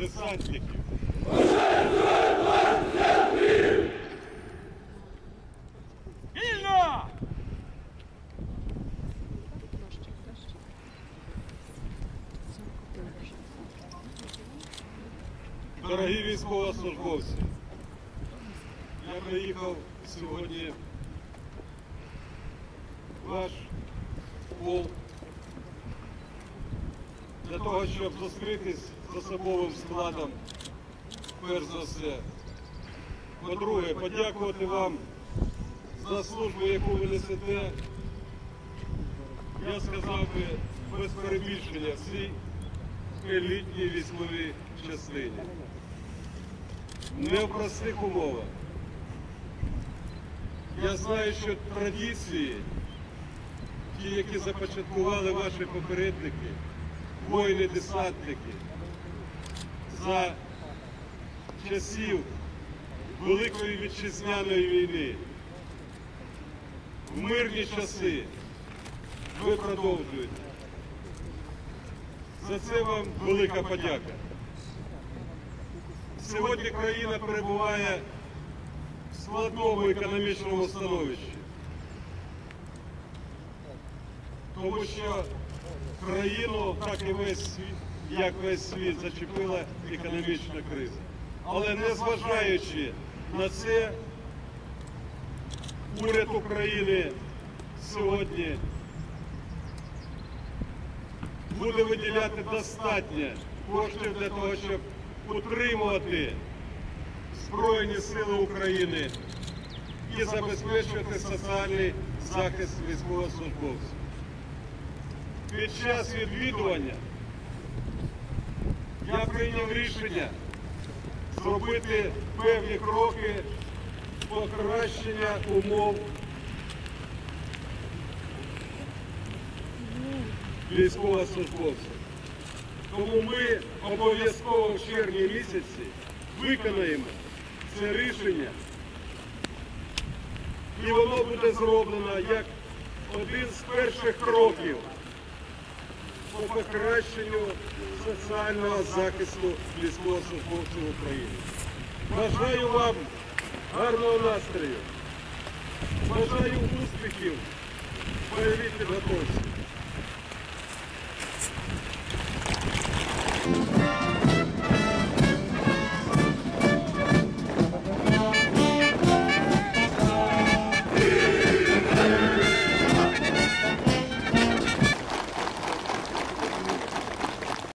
десантників. Вільно! Дорогі військовослужбовці, я приїхав сьогодні в ваш полк для того, щоб зустрітись з особовим складом, перш за все. По-друге, подякувати вам за службу, яку ви несете. Я сказав би без перебільшення всій елітній військовій частині. Не в простих умовах. Я знаю, що традиції, ті, які започаткували ваші попередники, воїни-десантники, за часів Великої вітчизняної війни, в мирні часи ви продовжуєте. За це вам велика подяка. Сьогодні країна перебуває в складному економічному становищі. Тому що країну, так і весь світ, як весь світ, зачепила економічна криза. Але незважаючи на це, уряд України сьогодні буде виділяти достатньо коштів для того, щоб утримувати Збройні Сили України і забезпечувати соціальний захист військовослужбовців. Під час відвідування я прийняв рішення зробити певні кроки покращення умов військовослужбовців. Тому ми обов'язково в червні місяці виконаємо це рішення, і воно буде зроблено як один з перших кроків по покращенню соціального захисту військовослужбовців України. Бажаю вам гарного настрою, бажаю успіхів в бойовій підготовці.